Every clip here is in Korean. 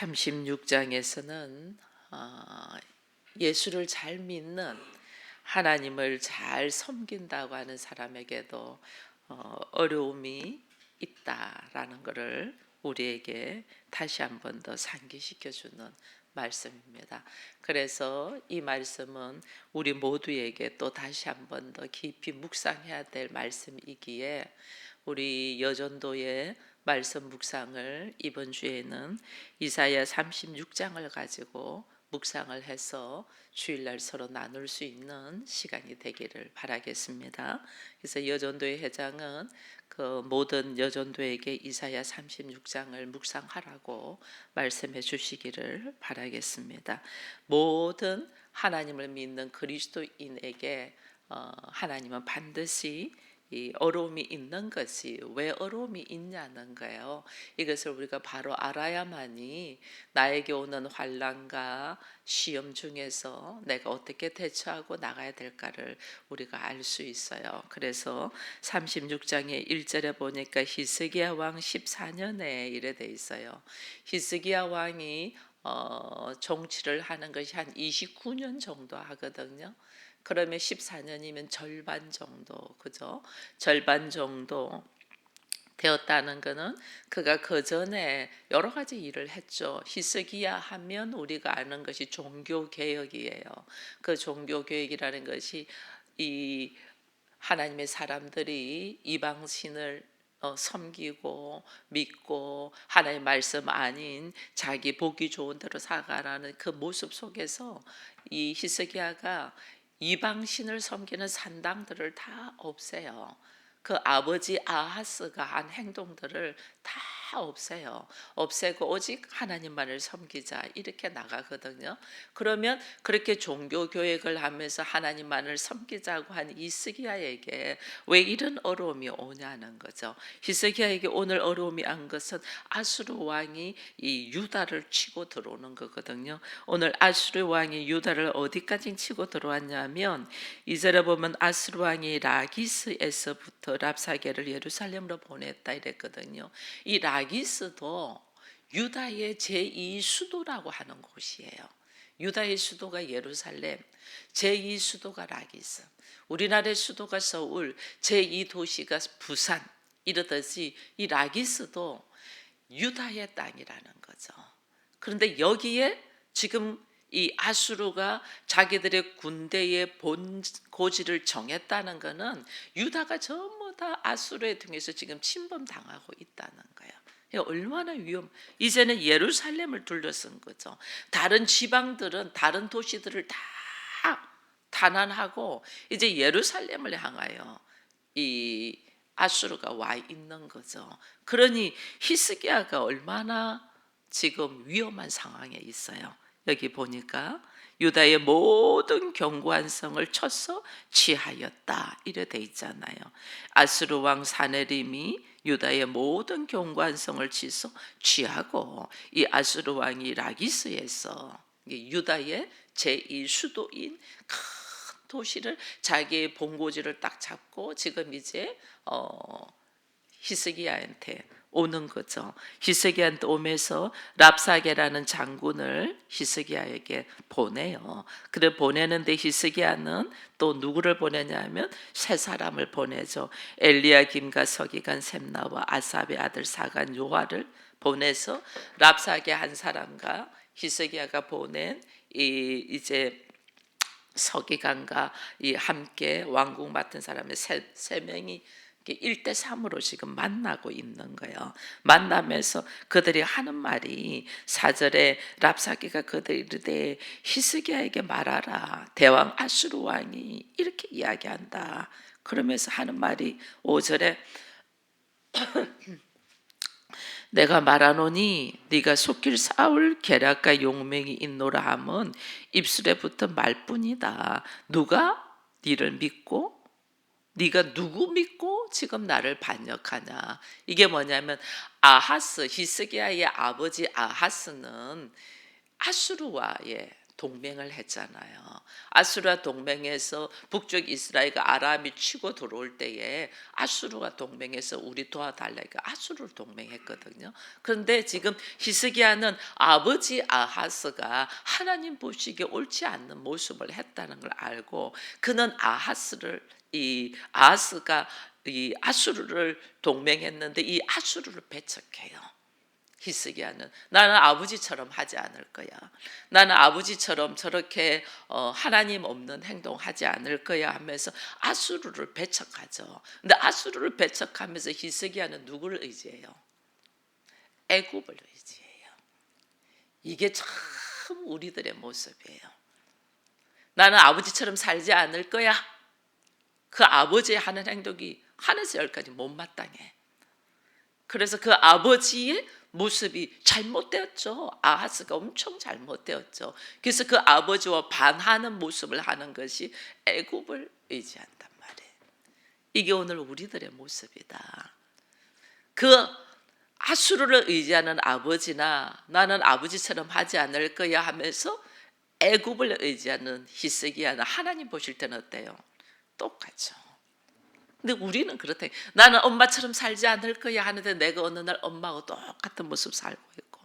36장에서는 어, 예수를 잘 믿는 하나님을 잘 섬긴다고 하는 사람에게도 어, 어려움이 있다라는 것을 우리에게 다시 한 번 더 상기시켜 주는 말씀입니다. 그래서 이 말씀은 우리 모두에게 또 다시 한 번 더 깊이 묵상해야 될 말씀이기에 우리 여전도의 말씀 묵상을 이번 주에는 이사야 36장을 가지고 묵상을 해서 주일날 서로 나눌 수 있는 시간이 되기를 바라겠습니다. 그래서 여전도의 회장은 그 모든 여전도에게 이사야 36장을 묵상하라고 말씀해 주시기를 바라겠습니다. 모든 하나님을 믿는 그리스도인에게 어, 하나님은 반드시 이 어려움이 있는 것이 왜 어려움이 있냐는 거예요. 이것을 우리가 바로 알아야만이 나에게 오는 환란과 시험 중에서 내가 어떻게 대처하고 나가야 될까를 우리가 알 수 있어요. 그래서 36장의 1절에 보니까 히스기야 왕 14년에 이래 돼 있어요. 히스기야 왕이 어, 정치를 하는 것이 한 29년 정도 하거든요. 그러면 14년이면 절반 정도, 그죠? 절반 정도 되었다는 것은 그가 그 전에 여러 가지 일을 했죠. 히스기야 하면 우리가 아는 것이 종교 개혁이에요. 그 종교 개혁이라는 것이 이 하나님의 사람들이 이방 신을 어, 섬기고 믿고 하나님 말씀 아닌 자기 보기 좋은 대로 살아가라는 그 모습 속에서 이 히스기야가 이방 신을 섬기는 산당들을 다 없애요. 그 아버지 아하스가 한 행동들을 다 없애요. 없애고 오직 하나님만을 섬기자 이렇게 나가거든요. 그러면 그렇게 종교 교육을 하면서 하나님만을 섬기자고 한 이스기야에게 왜 이런 어려움이 오냐는 거죠. 히스기야에게 오늘 어려움이 안 것은 아수르 왕이 이 유다를 치고 들어오는 거거든요. 오늘 아수르 왕이 유다를 어디까지 치고 들어왔냐면 이절에 보면 아수르 왕이 라기스에서부터 랍사게를 예루살렘으로 보냈다 이랬거든요. 이 라 기스도 유다의 제2 수도라고 하는 곳이에요. 유다의 수도가 예루살렘, 제2 수도가 라기스, 우리나라의 수도가 서울, 제2 도시가 부산 이러듯이 이 라기스도 유다의 땅이라는 거죠. 그런데 여기에 지금 이 아수르가 자기들의 군대의 본 고지를 정했다는 것은 유다가 전부 다 아수르의 등에서 지금 침범당하고 있다는 거예요. 얼마나 위험. 이제는 예루살렘을 둘러쓴 거죠. 다른 지방들은 다른 도시들을 다 탄환하고 이제 예루살렘을 향하여 이 아수르가 와 있는 거죠. 그러니 히스기야가 얼마나 지금 위험한 상황에 있어요. 여기 보니까 유다의 모든 견고한 성을 쳐서 취하였다 이래 돼 있잖아요. 아수르 왕 사네림이 유다의 모든 견고한 성을 치서 취하고 이 아수르 왕이 라기스에서 유다의 제1 수도인 큰 도시를 자기의 본고지를 딱 잡고 지금 이제 어 히스기야한테 오는 거죠. 히스기야한테 오면서 랍사게라는 장군을 히스기야에게 보내요. 그래 보내는데 히스기야는 또 누구를 보내냐면 세 사람을 보내죠. 엘리야김과 서기관 셈나와 아삽의 아들 사간 요하를 보내서 랍사게 한 사람과 히스기야가 보낸 이 이제 서기관과 이 함께 왕궁 맡은 사람의 세, 세 명이 1대 3으로 지금 만나고 있는 거예요. 만나면서 그들이 하는 말이 사절에 랍사기가 그들이 이르되 히스기야에게 말하라. 대왕 아수르 왕이 이렇게 이야기한다. 그러면서 하는 말이 5절에 내가 말하노니 네가 속길 싸울 계략과 용맹이 있노라 함은 입술에 붙은 말뿐이다. 누가 네를 믿고 네가 누구 믿고 지금 나를 반역하냐? 이게 뭐냐면 아하스 히스기야의 아버지 아하스는 아수르와의 동맹을 했잖아요. 아수르와 동맹해서 북쪽 이스라엘과 아람이 치고 들어올 때에 아수르와 동맹해서 우리 도와달라니까 아수르를 동맹했거든요. 그런데 지금 히스기야는 아버지 아하스가 하나님 보시기에 옳지 않는 모습을 했다는 걸 알고 그는 아하스를 이 아하스가 이 아수르를 동맹했는데 이 아수르를 배척해요. 히스기야는 나는 아버지처럼 하지 않을 거야. 나는 아버지처럼 저렇게 어, 하나님 없는 행동하지 않을 거야 하면서 아수르를 배척하죠. 근데 아수르를 배척하면서 히스기야는 누구를 의지해요? 애굽을 의지해요. 이게 참 우리들의 모습이에요. 나는 아버지처럼 살지 않을 거야. 그 아버지의 하는 행동이 하늘에서 열까지 못마땅해. 그래서 그 아버지의 모습이 잘못되었죠. 아하스가 엄청 잘못되었죠. 그래서 그 아버지와 반하는 모습을 하는 것이 애굽을 의지한단 말이에요. 이게 오늘 우리들의 모습이다. 그 아수르를 의지하는 아버지나 나는 아버지처럼 하지 않을 거야 하면서 애굽을 의지하는 히스기야는 하나님 보실 때는 어때요? 똑같죠. 근데 우리는 그렇다. 나는 엄마처럼 살지 않을 거야 하는데 내가 어느 날 엄마하고 똑같은 모습 살고 있고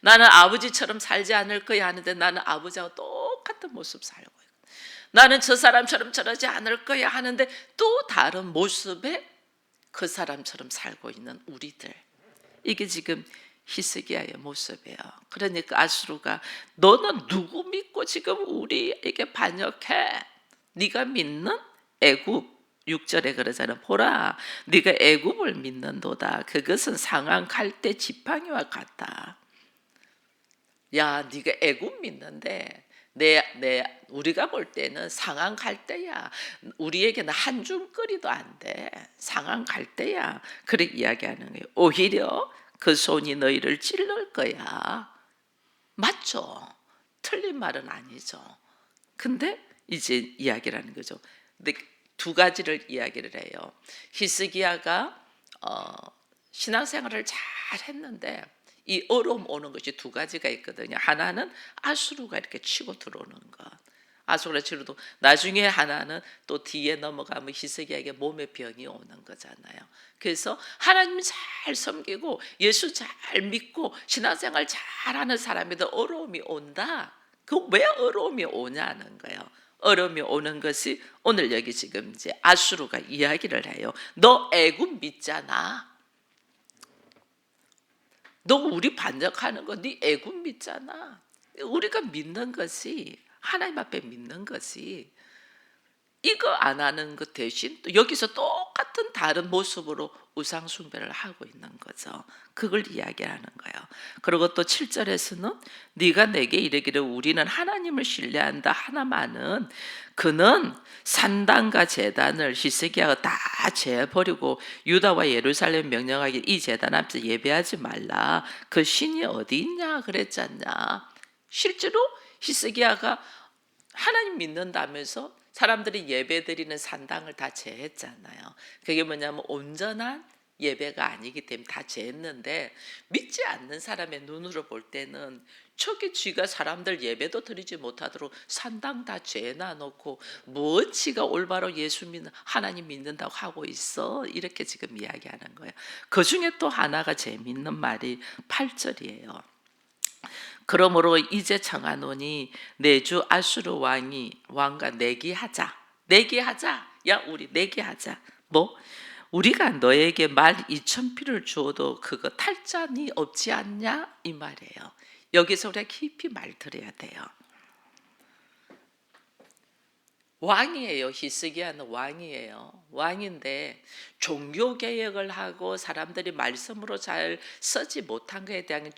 나는 아버지처럼 살지 않을 거야 하는데 나는 아버지하고 똑같은 모습 살고 있고 나는 저 사람처럼 저러지 않을 거야 하는데 또 다른 모습에 그 사람처럼 살고 있는 우리들 이게 지금 히스기야의 모습이에요. 그러니까 아수르가 너는 누구 믿고 지금 우리에게 반역해? 네가 믿는 애굽 6절에 그러잖아. 보라, 네가 애굽을 믿는도다. 그것은 상한 갈대 지팡이와 같다. 야, 네가 애굽 믿는데 내, 내 우리가 볼 때는 상한 갈대야. 우리에게는 한 줌거리도 안 돼. 상한 갈대야. 그렇게 이야기하는 거예요. 오히려 그 손이 너희를 찔를 거야. 맞죠? 틀린 말은 아니죠. 근데 이제 이야기를 하는 거죠. 근데 두 가지를 이야기를 해요. 히스기야가 어, 신앙생활을 잘 했는데 이 어려움 오는 것이 두 가지가 있거든요. 하나는 아수르가 이렇게 치고 들어오는 것. 아수르가 치고도 나중에 하나는 또 뒤에 넘어가면 히스기야에게 몸의 병이 오는 거잖아요. 그래서 하나님 잘 섬기고 예수 잘 믿고 신앙생활 잘하는 사람에도 어려움이 온다. 그 왜 어려움이 오냐는 거예요. 어려움이 오는 것이 오늘 여기 지금 이제 아수르가 이야기를 해요. 너 애굽 믿잖아. 너 우리 반역하는 거네 애굽 믿잖아. 우리가 믿는 것이 하나님 앞에 믿는 것이 이거 안 하는 것 대신 또 여기서 똑같은 다른 모습으로 우상 숭배를 하고 있는 거죠. 그걸 이야기하는 거예요. 그리고 또 7절에서는 네가 내게 이르기를 우리는 하나님을 신뢰한다 하나만은 그는 산당과 제단을 히스기야가 다 재버리고 유다와 예루살렘 명령하기 이 제단 앞에서 예배하지 말라. 그 신이 어디 있냐 그랬잖냐. 실제로 히스기야가 하나님 믿는다면서 사람들이 예배드리는 산당을 다 제했잖아요. 그게 뭐냐면 온전한 예배가 아니기 때문에 다 제했는데 믿지 않는 사람의 눈으로 볼 때는 저기 쥐가 사람들 예배도 드리지 못하도록 산당 다 죄나 놓고 무엇 지가 올바로 예수 믿는 하나님 믿는다고 하고 있어 이렇게 지금 이야기하는 거예요. 그 중에 또 하나가 재밌는 말이 8절이에요. 그러므로 이제 청하노니 내주 아수르 왕이 왕과 내기하자. 내기하자. 야 우리 내기하자. 뭐 우리가 너에게 말 2천 피를 주어도 그거 탈자니 없지 않냐 이 말이에요. 여기서 우리가 깊이 말 들어야 돼요. 왕이에요. 히스기야는 왕이에요. 왕인데 종교 개혁을 하고 사람들이 말씀으로 잘 쓰지 못한 것에 대한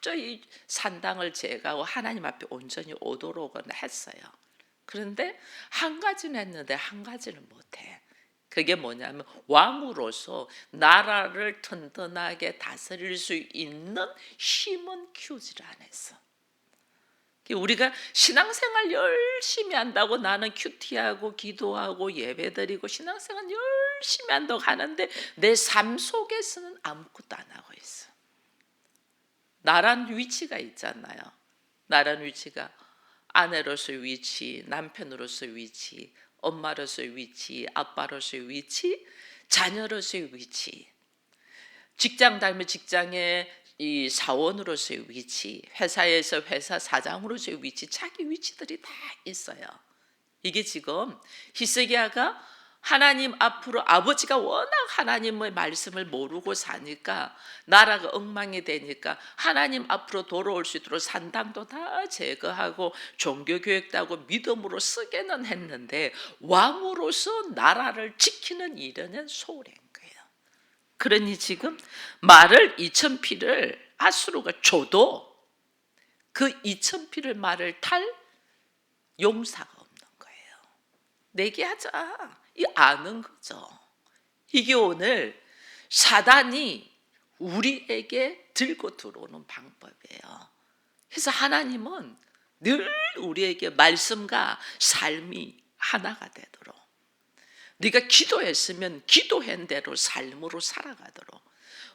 철저히 산당을 제거하고 하나님 앞에 온전히 오도록은 했어요. 그런데 한 가지는 했는데 한 가지는 못해. 그게 뭐냐면 왕으로서 나라를 튼튼하게 다스릴 수 있는 힘은 키우질 않았어. 우리가 신앙생활 열심히 한다고 나는 큐티하고 기도하고 예배드리고 신앙생활 열심히 한다고 하는데 내 삶 속에서는 아무것도 안 하고 있어. 나란 위치가 있잖아요. 나란 위치가 아내로서의 위치, 남편으로서의 위치, 엄마로서의 위치, 아빠로서의 위치, 자녀로서의 위치, 직장 다니면 직장의 이 사원으로서의 위치, 회사에서 회사 사장으로서의 위치, 자기 위치들이 다 있어요. 이게 지금 히스기야가 하나님 앞으로 아버지가 워낙 하나님의 말씀을 모르고 사니까 나라가 엉망이 되니까 하나님 앞으로 돌아올 수 있도록 산당도 다 제거하고 종교 교육도 하고 믿음으로 쓰게는 했는데 왕으로서 나라를 지키는 일은 소홀한 거예요. 그러니 지금 말을 이천 피를 아수르가 줘도 그 이천 피를 말을 탈 용사가 없는 거예요. 내게 하자. 이 아는 거죠. 이게 오늘 사단이 우리에게 들고 들어오는 방법이에요. 그래서 하나님은 늘 우리에게 말씀과 삶이 하나가 되도록 네가 기도했으면 기도한 대로 삶으로 살아가도록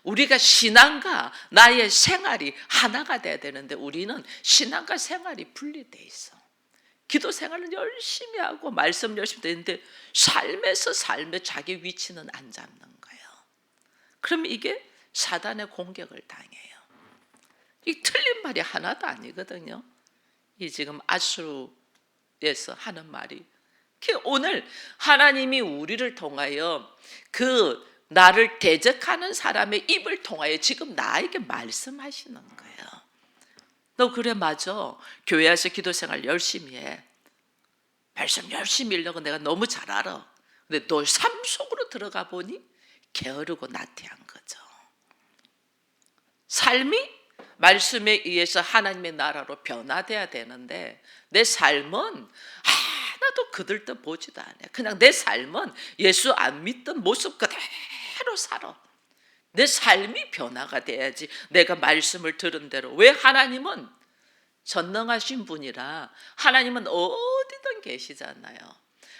우리가 신앙과 나의 생활이 하나가 돼야 되는데 우리는 신앙과 생활이 분리돼 있어. 기도 생활은 열심히 하고 말씀 열심히 되는데 삶에서 삶에 자기 위치는 안 잡는 거예요. 그럼 이게 사단의 공격을 당해요. 이 틀린 말이 하나도 아니거든요. 이 지금 아수에서 하는 말이 그 오늘 하나님이 우리를 통하여 그 나를 대적하는 사람의 입을 통하여 지금 나에게 말씀하시는 거예요. 너 그래 맞아. 교회에서 기도 생활 열심히 해. 말씀 열심히 읽려고 내가 너무 잘 알아. 근데 너 삶 속으로 들어가 보니 게으르고 나태한 거죠. 삶이 말씀에 의해서 하나님의 나라로 변화돼야 되는데 내 삶은 하나도 그들 듯 보지도 않아. 그냥 내 삶은 예수 안 믿던 모습 그대로 살아. 내 삶이 변화가 돼야지 내가 말씀을 들은 대로 왜 하나님은 전능하신 분이라 하나님은 어디든 계시잖아요.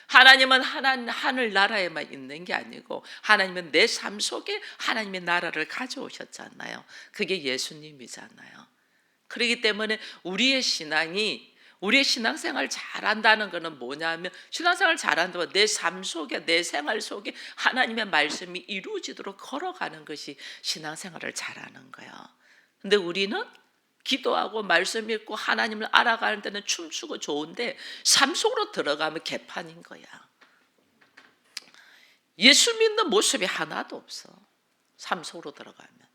하나님은 하나, 하늘 나라에만 있는 게 아니고 하나님은 내 삶 속에 하나님의 나라를 가져오셨잖아요. 그게 예수님이잖아요. 그렇기 때문에 우리의 신앙이 우리의 신앙생활 잘한다는 것은 뭐냐면 신앙생활 잘한다면 내 삶 속에 내 생활 속에 하나님의 말씀이 이루어지도록 걸어가는 것이 신앙생활을 잘하는 거예요. 근데 우리는 기도하고 말씀 읽고 하나님을 알아가는 데는 춤추고 좋은데 삶 속으로 들어가면 개판인 거야. 예수 믿는 모습이 하나도 없어. 삶 속으로 들어가면.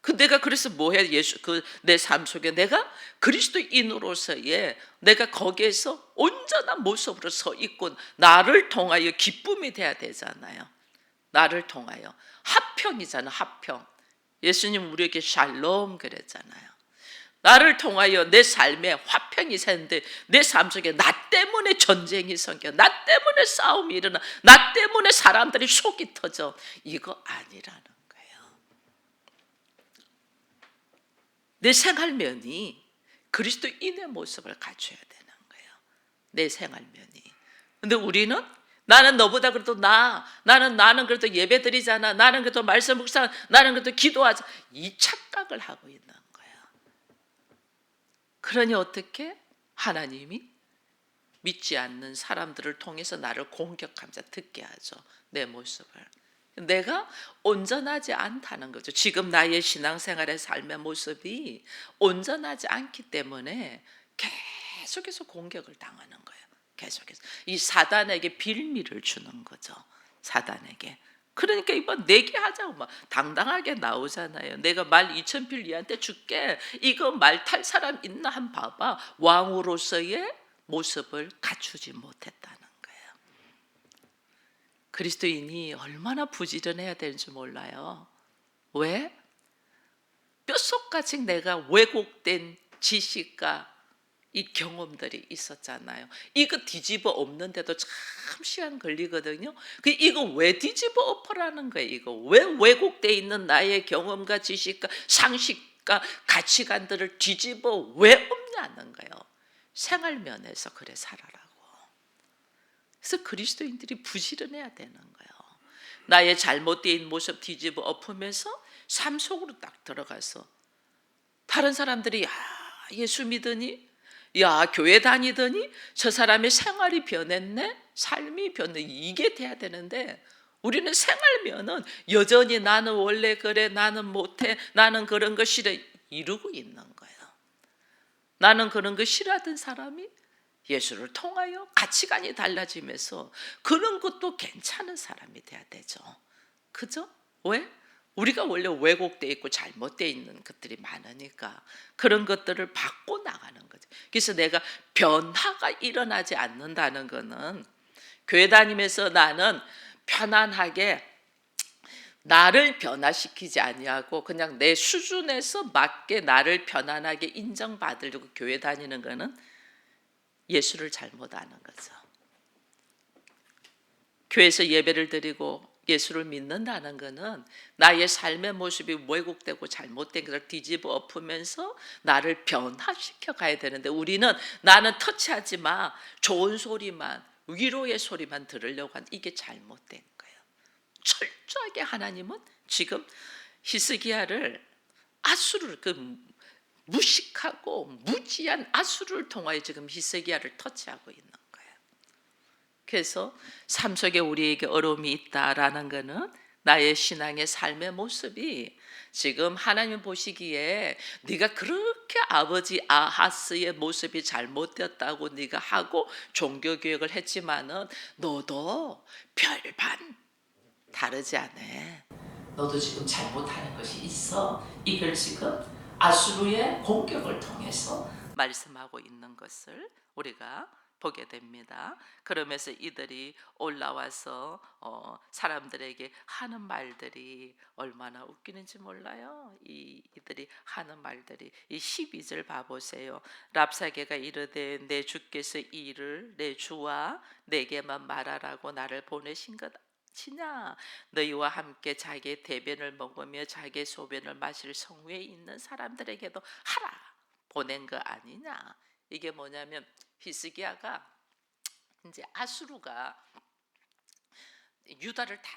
그 내가 그래서 뭐해 예수 그 내 삶 속에 내가 그리스도인으로서의 내가 거기에서 온전한 모습으로 서 있고 나를 통하여 기쁨이 돼야 되잖아요. 나를 통하여. 합평이잖아 합평. 예수님 우리에게 샬롬 그랬잖아요. 나를 통하여 내 삶에 화평이 새는데 내 삶 속에 나 때문에 전쟁이 생겨. 나 때문에 싸움이 일어나. 나 때문에 사람들이 속이 터져. 이거 아니라는 거예요 내 생활면이 그리스도인의 모습을 갖춰야 되는 거예요. 내 생활면이. 근데 우리는 나는 너보다 그래도 나 나는 나는 그래도 예배 드리잖아. 나는 그래도 말씀 묵상 나는 그래도 기도하자. 이 착각을 하고 있는 거예요. 그러니 어떻게? 하나님이 믿지 않는 사람들을 통해서 나를 공격하면서 듣게 하죠. 내 모습을. 내가 온전하지 않다는 거죠. 지금 나의 신앙생활의 삶의 모습이 온전하지 않기 때문에 계속해서 공격을 당하는 거예요. 계속해서 이 사단에게 빌미를 주는 거죠. 사단에게. 그러니까 이번 내게 하자고 막 당당하게 나오잖아요. 내가 말 2천 필 니한테 줄게. 이거 말 탈 사람 있나 한 봐봐. 왕으로서의 모습을 갖추지 거예요. 그리스도인이 얼마나 부지런해야 되는지 몰라요. 왜? 뼛속까지 내가 왜곡된 지식과 이 경험들이 있었잖아요. 이거 뒤집어 엎는데도 참 시간 걸리거든요. 그 이거 왜 뒤집어 엎으라는 거예요. 이거 왜 왜곡돼 있는 나의 경험과 지식과 상식과 가치관들을 뒤집어 왜 엎냐는 거예요. 생활 면에서 그래 살아라고. 그래서 그리스도인들이 부지런해야 되는 거예요. 나의 잘못된 모습 뒤집어 엎으면서 삶 속으로 딱 들어가서 다른 사람들이 야, 예수 믿으니 야 교회 다니더니 저 사람의 생활이 변했네 삶이 변해 이게 돼야 되는데 우리는 생활면은 여전히 나는 원래 그래 나는 못해 나는 그런 거 싫어 이러고 있는 거예요. 나는 그런 거 싫어하던 사람이 예수를 통하여 가치관이 달라지면서 그런 것도 괜찮은 사람이 돼야 되죠. 그죠? 왜? 우리가 원래 왜곡돼 있고 잘못돼 있는 것들이 많으니까 그런 것들을 바꿔 나가는 거죠. 그래서 내가 변화가 일어나지 않는다는 거는 교회 다니면서 나는 편안하게 나를 변화시키지 아니하고 그냥 내 수준에서 맞게 나를 편안하게 인정받으려고 교회 다니는 거는 예수를 잘못 아는 거죠. 교회에서 예배를 드리고 예수를 믿는다는 것은 나의 삶의 모습이 왜곡되고 잘못된 것을 뒤집어 엎으면서 나를 변화시켜 가야 되는데 우리는 나는 터치하지 마 좋은 소리만 위로의 소리만 들으려고 한 이게 잘못된 거예요. 철저하게 하나님은 지금 히스기야를 아수르를 그 무식하고 무지한 아수르를 통하여 지금 히스기야를 터치하고 있는 거예요. 그래서 삶 속에 우리에게 어려움이 있다라는 것은 나의 신앙의 삶의 모습이 지금 하나님 보시기에 네가 그렇게 아버지 아하스의 모습이 잘못되었다고 네가 하고 종교 교육을 했지만은 너도 별반 다르지 않아. 너도 지금 잘못하는 것이 있어. 이걸 지금 아수르의 공격을 통해서 말씀하고 있는 것을 우리가 보게 됩니다. 그러면서 이들이 올라와서 어, 사람들에게 하는 말들이 얼마나 웃기는지 몰라요. 이 이들이 하는 말들이 이 12절 봐 보세요. 랍사게가 이르되 내 주께서 이 일을 내 주와 내게만 말하라고 나를 보내신 것 치냐 너희와 함께 자기의 대변을 먹으며 자기의 소변을 마실 성회에 있는 사람들에게도 하라 보낸 거 아니냐 이게 뭐냐면 히스기야가 이제 아수르가 유다를 다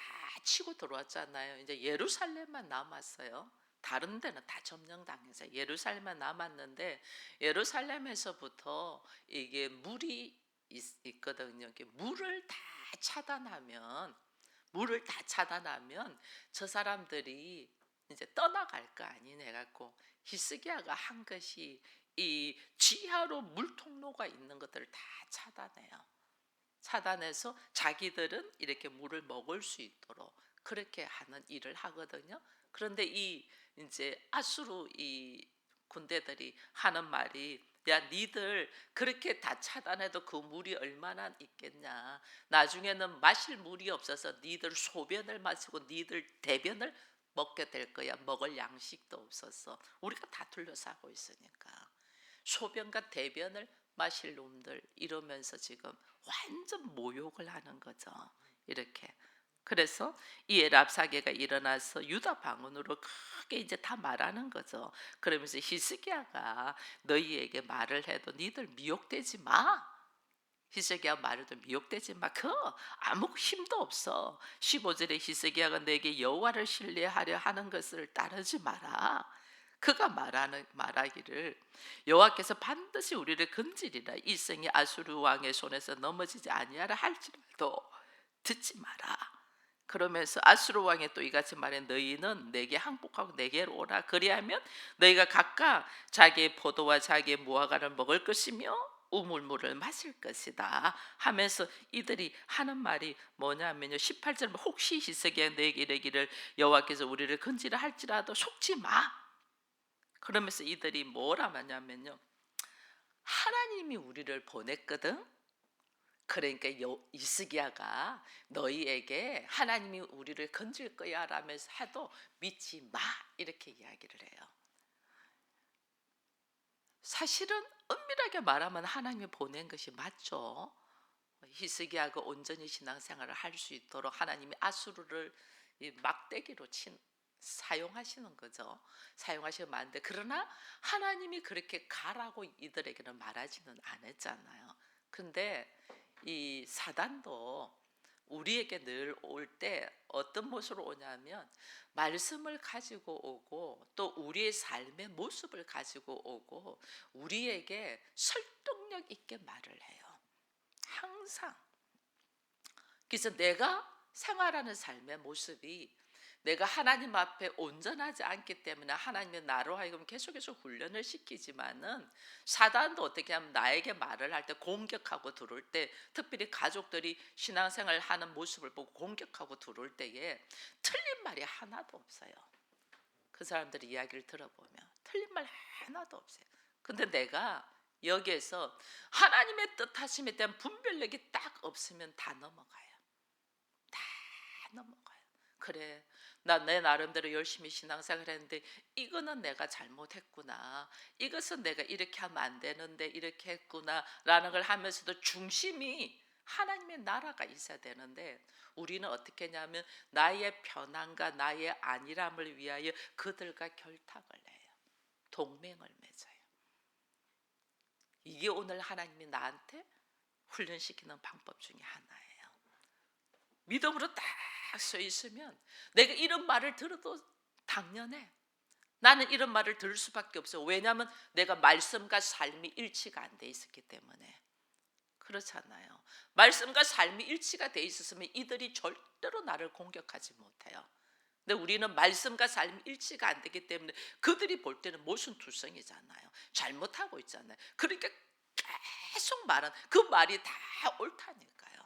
치고 들어왔잖아요. 이제 예루살렘만 남았어요. 다른 데는 다 점령당해서 예루살렘만 남았는데 예루살렘에서부터 이게 물이 있, 거든요 물을 다 차단하면 물을 다 차단하면 저 사람들이 이제 떠나갈 거 아니네 갖고 히스기야가 한 것이 이 지하로 물 통로가 있는 것들을 다 차단해요. 차단해서 자기들은 이렇게 물을 먹을 수 있도록 그렇게 하는 일을 하거든요. 그런데 이 이제 아수르 이 군대들이 하는 말이 야 니들 그렇게 다 차단해도 그 물이 얼마나 있겠냐. 나중에는 마실 물이 없어서 니들 소변을 마시고 니들 대변을 먹게 될 거야. 먹을 양식도 없어서. 우리가 다 둘러싸고 있으니까. 소변과 대변을 마실 놈들 이러면서 지금 완전 모욕을 하는 거죠. 이렇게 그래서 이 랍사게가 일어나서 유다 방언으로 크게 이제 다 말하는 거죠. 그러면서 히스기야가 너희에게 말을 해도 니들 미혹되지 마. 히스기야 말해도 미혹되지 마. 그 아무 힘도 없어. 15절에 히스기야가 내게 여호와를 신뢰하려 하는 것을 따르지 마라. 그가 말하는 말하기를 여호와께서 반드시 우리를 건지리라 일생이 아수르 왕의 손에서 넘어지지 아니하라 할지라도 듣지 마라. 그러면서 아수르 왕이 또 이같이 말해 너희는 내게 항복하고 내게로 오라. 그리하면 너희가 각각 자기의 포도와 자기의 무화과를 먹을 것이며 우물물을 마실 것이다. 하면서 이들이 하는 말이 뭐냐면요. 18절 혹시 히스기야 너에게 이르기를 여호와께서 우리를 건지라 할지라도 속지 마. 그러면서 이들이 뭐라 하냐면요. 하나님이 우리를 보냈거든 그러니까 여, 이스기야가 너희에게 하나님이 우리를 건질 거야 라면서 해도 믿지 마 이렇게 이야기를 해요. 사실은 엄밀하게 말하면 하나님이 보낸 것이 맞죠. 히스기야가 온전히 신앙생활을 할 수 있도록 하나님이 아수르를 이 막대기로 친 사용하시는 거죠. 사용하시면 많은데 그러나 하나님이 그렇게 가라고 이들에게는 말하지는 않았잖아요. 근데 이 사단도 우리에게 늘 올 때 어떤 모습으로 오냐면 말씀을 가지고 오고 또 우리의 삶의 모습을 가지고 오고 우리에게 설득력 있게 말을 해요. 항상. 그래서 내가 생활하는 삶의 모습이 내가 하나님 앞에 온전하지 않기 때문에 하나님의 나로 하여금 계속해서 훈련을 시키지만은 사단도 어떻게 하면 나에게 말을 할 때 공격하고 들어올 때 특별히 가족들이 신앙생활 하는 모습을 보고 공격하고 들어올 때에 틀린 말이 하나도 없어요. 그 사람들의 이야기를 들어보면 틀린 말 하나도 없어요. 근데 내가 여기에서 하나님의 뜻하심에 대한 분별력이 딱 없으면 다 넘어가요. 다 넘어가요. 그래, 나 내 나름대로 열심히 신앙생활 했는데 이거는 내가 잘못했구나. 이것은 내가 이렇게 하면 안 되는데 이렇게 했구나라는 걸 하면서도 중심이 하나님의 나라가 있어야 되는데 우리는 어떻게 했냐면 나의 편안과 나의 안일함을 위하여 그들과 결탁을 해요. 동맹을 맺어요. 이게 오늘 하나님이 나한테 훈련시키는 방법 중에 하나예요. 믿음으로 딱 서 있으면 내가 이런 말을 들어도 당연해. 나는 이런 말을 들을 수밖에 없어요. 왜냐하면 내가 말씀과 삶이 일치가 안 돼 있었기 때문에. 그렇잖아요. 말씀과 삶이 일치가 돼 있었으면 이들이 절대로 나를 공격하지 못해요. 근데 우리는 말씀과 삶이 일치가 안 되기 때문에 그들이 볼 때는 모순투성이잖아요. 잘못하고 있잖아요. 그러니까 계속 말은 그 말이 다 옳다니까요.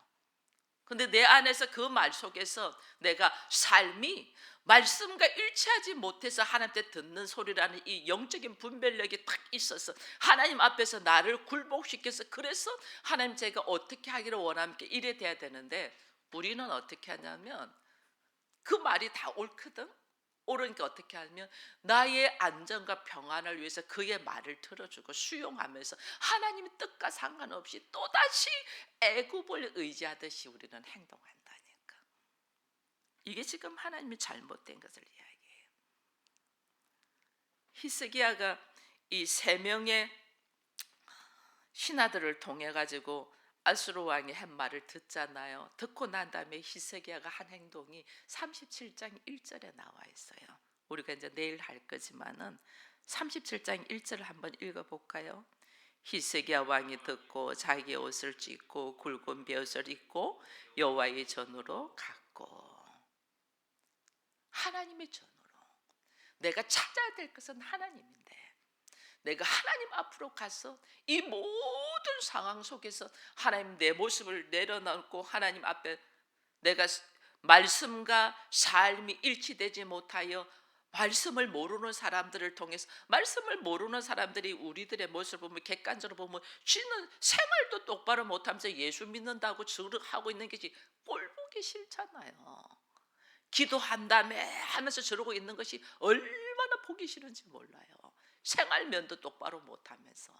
근데 내 안에서 그 말 속에서 내가 삶이 말씀과 일치하지 못해서 하나님께 듣는 소리라는 이 영적인 분별력이 딱 있어서 하나님 앞에서 나를 굴복시켜서 그래서 하나님 제가 어떻게 하기를 원합니까? 이래 돼야 되는데 우리는 어떻게 하냐면 그 말이 다 옳거든. 옳으니까 어떻게 하면 나의 안전과 평안을 위해서 그의 말을 들어주고 수용하면서 하나님의 뜻과 상관없이 또다시 애굽을 의지하듯이 우리는 행동한다니까. 이게 지금 하나님이 잘못된 것을 이야기해요. 히스기야가 이 세 명의 신하들을 통해 가지고 아수르 왕이 한 말을 듣잖아요. 듣고 난 다음에 히스기야가 한 행동이 37장 1절에 나와 있어요. 우리가 이제 내일 할 거지만은 37장 1절을 한번 읽어 볼까요? 히스기야 왕이 듣고 자기 옷을 찢고 굵은 벼슬 입고 여호와의 전으로 갔고 하나님의 전으로 내가 찾아야 될 것은 하나님인데 내가 하나님 앞으로 가서 이 모든 상황 속에서 하나님 내 모습을 내려놓고 하나님 앞에 내가 말씀과 삶이 일치되지 못하여 말씀을 모르는 사람들을 통해서 말씀을 모르는 사람들이 우리들의 모습을 보면 객관적으로 보면 쥐는 생활도 똑바로 못하면서 예수 믿는다고 하고 있는 것이 꼴보기 싫잖아요. 기도한다며 하면서 저러고 있는 것이 얼마나 보기 싫은지 몰라요. 생활면도 똑바로 못하면서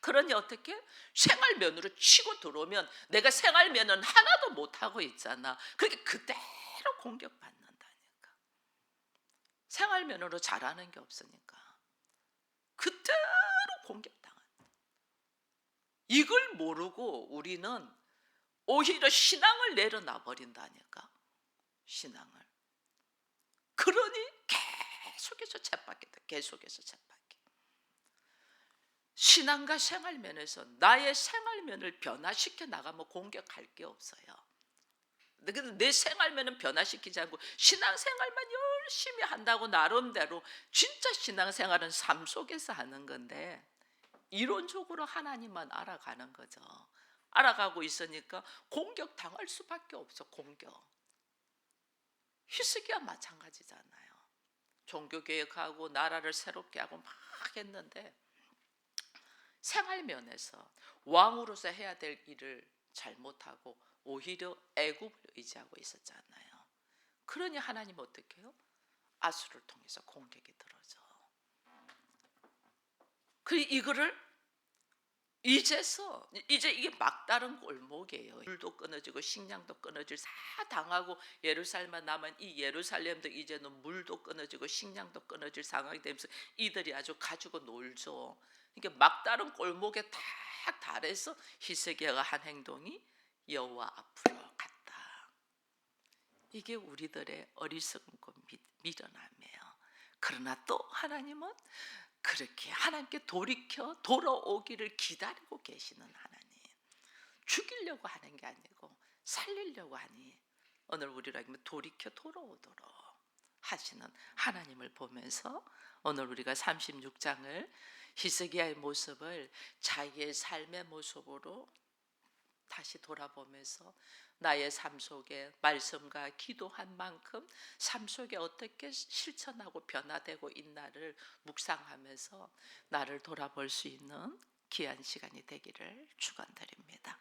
그러니 어떻게 생활면으로 치고 들어오면 내가 생활면은 하나도 못하고 있잖아. 그렇게 그대로 공격받는다니까. 생활면으로 잘하는 게 없으니까 그대로 공격당한다. 이걸 모르고 우리는 오히려 신앙을 내려놔 버린다니까. 신앙을. 그러니 계속해서 챗박겠다. 계속해서 챗박. 신앙과 생활면에서 나의 생활면을 변화시켜 나가면 공격할 게 없어요. 내 생활면은 변화시키지 않고 신앙생활만 열심히 한다고 나름대로 진짜 신앙생활은 삶 속에서 하는 건데 이론적으로 하나님만 알아가는 거죠. 알아가고 있으니까 공격 당할 수밖에 없어 공격. 히스기야 마찬가지잖아요. 종교 개혁하고 나라를 새롭게 하고 막 했는데 생활 면에서 왕으로서 해야 될 일을 잘못하고 오히려 애굽을 의지하고 있었잖아요. 그러니 하나님 어떻게 해요? 아수를 통해서 공격이 들어져. 그 이거를 이제서 이제 이게 막다른 골목이에요. 물도 끊어지고 식량도 끊어질 다 당하고 예루살렘만 남은 이 예루살렘도 이제는 물도 끊어지고 식량도 끊어질 상황이 되면서 이들이 아주 가지고 놀죠. 이게 막다른 골목에 딱 달해서 히스기야가 한 행동이 여호와 앞으로 갔다. 이게 우리들의 어리석음과 미- 미련함이에요. 그러나 또 하나님은 그렇게 하나님께 돌이켜 돌아오기를 기다리고 계시는 하나님. 죽이려고 하는 게 아니고 살리려고 하니 오늘 우리라면 돌이켜 돌아오도록 하시는 하나님을 보면서 오늘 우리가 36장을 히스기야의 모습을 자기의 삶의 모습으로 다시 돌아보면서 나의 삶 속에 말씀과 기도한 만큼 삶 속에 어떻게 실천하고 변화되고 있나를 묵상하면서 나를 돌아볼 수 있는 귀한 시간이 되기를 축원드립니다.